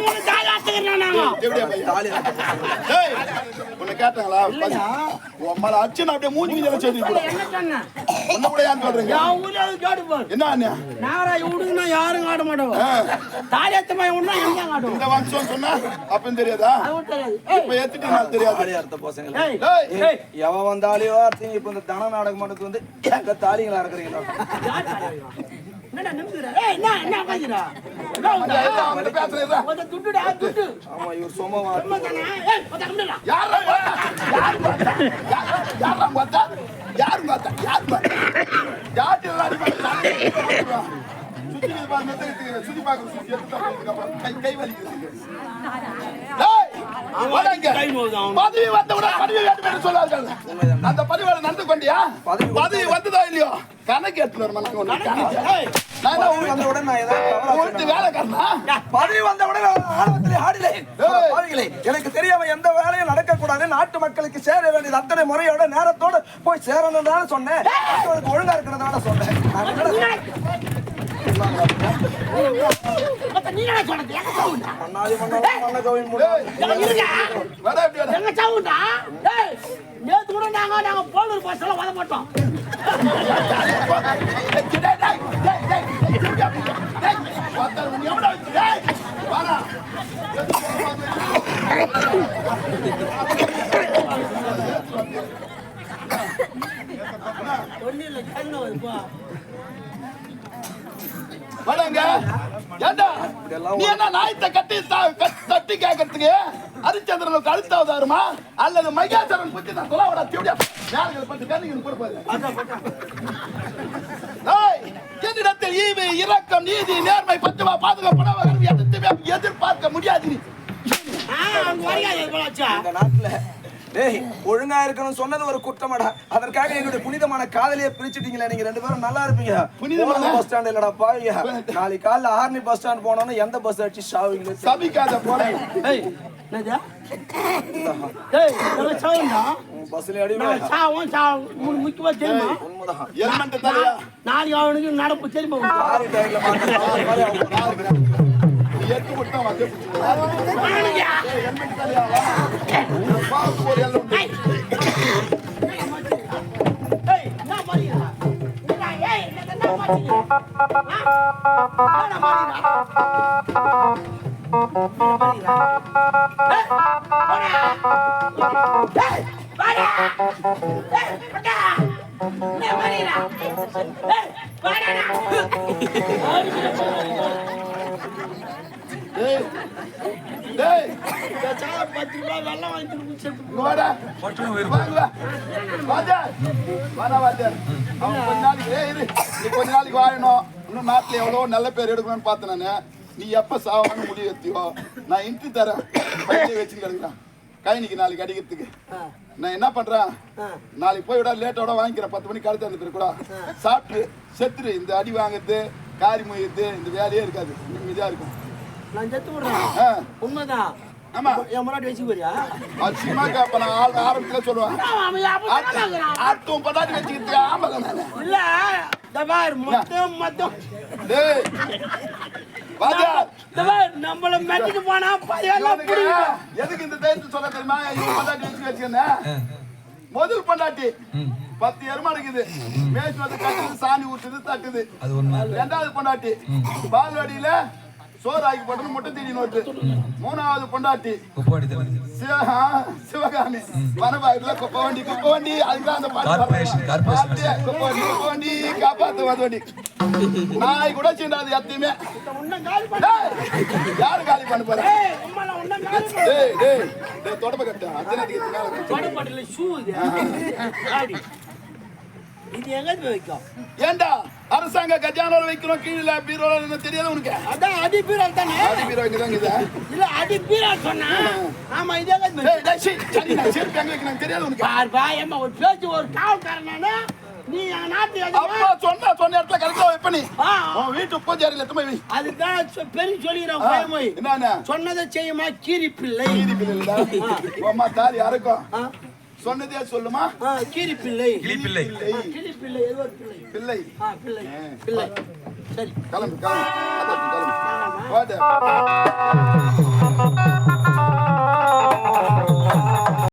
மாட்டேன் பதிமூணு தாயாட்டுக்கிறோம் நாங்க. உன்னை கேட்டாங்களா? உன் மேல அச்சு நான் அப்படியே மூஞ்சி மீதியில சொல்லி கூட என்ன சொன்னேன் உன்னை கூட ஏன் சொல்றீங்க என் ஊர்ல அது கேடு பாரு என்ன அண்ணா? நாரா இவடுனா யாரும் காட்ட மாட்டோம். எங்க காட்டும் இந்த வம்சம் சொன்னா அப்பன்னு தெரியாதா? அது கூட தெரியாது இப்ப ஏத்துட்டு நான் தெரியாது. தாலி அறுத்த பசங்க ஏய். எவன் வந்தாலியோ அர்த்தம் இப்ப இந்த தன நாடக மண்டபத்துக்கு வந்து எங்க யார் தாலியா? என்னடா நிமிஷம் ஏய் என்ன என்ன மெத்தடிச்சுக்கிது. சுத்தி அப்புறம் கை கை வலிக்குது. டேய், வாடா இங்க. கை மோதும் அவனுக்கு. பதவி வந்தவுடன் பதவி வேண்டும் என்று சொல்லார்கள். அந்த பதவியோட நடந்து கொண்டியா? பதவி வந்ததோ இல்லையோ? கணக்கு எடுத்துட்டு வரமா நாங்க எனக்கு தெரியாம எந்த வேலையும் நடக்க கூடாது நாட்டு மக்களுக்கு சேர வேண்டியது அத்தனை முறையோட நேரத்தோட போய் சேரணும் சொன்னேன். ஒழுங்கா இருக்கிறதான சொன்னேன். நேத்து கூட நாங்க நாங்க போலூர் பஸ்ல வர மாட்டோம் இல்ல கண்ணு வருப்பா வடங்க ஏண்டா? நீ என்ன நாயத்தை கட்டி தட்டி கேட்கறதுக்கு ஹரிச்சந்திரன் கழுத்தாவதாருமா அல்லது மகேஸ்வரன் பத்தி நான் சொல்ல திவ்யா யாருங்களை பத்தி கண்ணுக்கு கொடுப்பாரு ஈவு இரக்கம் நீதி நேர்மை பத்துவா பாதுகாப்பு எதிர்பார்க்க முடியாது நீ. ஆ அங்க வரையா எவ்வளவு இந்த நாட்டுல டேய் ஒழுங்கா இருக்கணும் சொன்னது ஒரு குற்றமாடா. அதற்காக எங்களுடைய புனிதமான காதலியை பிரிச்சுட்டீங்களே நீங்க ரெண்டு பேரும் நல்லா இருப்பீங்க. புனிதமான- பஸ் ஸ்டாண்ட் இல்லடா பாவிங்க நாளைக்கு காலைல ஆர்னி பஸ் ஸ்டாண்ட் போனோம்னா எந்த பஸ் அடிச்சு ஷாவிங்களே சபிக்காத அவனுக்கு நடப்பு தெரியுமா உனக்கு? லாரி டயர்ல மாட்டேன் நீ எட்டு மட்டும் வந்து வாங்கய்யா. எல்மெண்ட் தலையா பாக்கு ஒரு எல்லாம் ஏய். ஏய், என்ன மாறியா? என்ன, ஏய், என்ன, என்ன மாறியா? ஆ? என்ன மாறியா? என்ன மாறியா? ஏய், வாடா. ஏய், வாடா. ஏய், வாடா. என்ன மாறியா? ஏய், வாடாடா. டேய் டேய் இந்த சாவை பத்து ரூபாய் வெள்ளம் வாங்கி கொஞ்ச நாளைக்கு கொஞ்ச நாளைக்கு வாழணும். இன்னும் நாட்டுல எவ்வளவு நல்ல பேர் எடுக்கணும்னு பார்த்தேன் நானு. நீ எப்ப சாவான்னு முடிவு நான் இன்ட்ரி தரேன். வச்சுட்டு கிடக்குறேன். கைனிக்கு நாளைக்கு அடிக்கிறதுக்கு. நான் என்ன பண்றேன்? நாளைக்கு போய் விட லேட்டோட வாங்கிக்கிறேன். பத்து மணிக்கு கடத்த வந்துட்டு கூட. சாப்பிட்டு செத்துரு. இந்த அடி வாங்குறது காரி முயறது இந்த வேலையே இருக்காது. நிம்மதியா இருக்கும். நான் செத்து விடுறேன் உண்மைதான் ஆமா என் முன்னாடி வச்சு போறியா அது சும்மா கேப்ப நான் ஆள் ஆரம்பத்துல சொல்லுவேன். ஆட்டும் பட்டாட்டி வச்சுக்கிட்டு நானு இல்ல இந்த பார் மொத்தம் மொத்தம் டேய் நம்மள மெட்டிட்டு போனா பையெல்லாம் புடிக்கும் எதுக்கு இந்த தைரியத்தை சொல்ல தெரியுமா இவன் பொண்டாட்டி வச்சு வச்சுக்கன்னு முதல் பொண்டாட்டி பத்து எருமா இருக்குது மேய்ச்சி வந்து கட்டுது சாணி ஊத்துது தட்டுது ரெண்டாவது பொண்டாட்டி பால்வாடியில சோறு ஆக்கி போட்டு முட்டை தீடி நோட்டு மூணாவது பொண்டாட்டி. சிவகாமி. வனபாயில குப்பை வண்டி குப்பை வண்டி அதுதான் அந்த குப்பை வண்டி குப்பை வண்டி காப்பாத்து வது வண்டி நாய் கூட சீண்டாது எத்தையுமே யாரு காலி பண்ண போற? ஏய் உம்மல உன்ன காலி பண்ண டேய் டேய் டேய் தொடப்ப கட்டு இது. எங்க வைக்கும் ஏண்டா? அரசாங்க கஜானால வைக்கிறோம். கீழே பீரோல தெரியாது உனக்கு. அதான் அடி பீரல் தானே? அது பீரோ இங்க தான் இல்ல அடி பீரல் சொன்னா? ஆமா. இது போய் டேய் டேய் சரி நான் செருப்பு எங்க வைக்கணும் தெரியாது உனக்கு. பார் பா ஏம்மா ஒரு பேச்சு ஒரு காவல்காரனானே நீ என் நாட்டு அப்பா சொன்னா சொன்ன இடத்துல கரெக்டா வைப்ப நீ. உன் வீட்டு பூஜாரில எத்தனை வை. அதுதான் பெரிய சொல்லிக்கிறேன் பயமொய் என்னண்ணா? சொன்னதை செய்யுமா கீரி பிள்ளை நீதி பிள்ளைடா அம்மா தாலி யாருக்கும் சொன்னதே சொல்லுமா? கீரி பிள்ளை. கிளி பிள்ளை. ஏதோ ஒரு பிள்ளை. பிள்ளை ஆ பிள்ளை பிள்ளை. சரி. கிளம்பு கிளம்பு. கிளம்பு.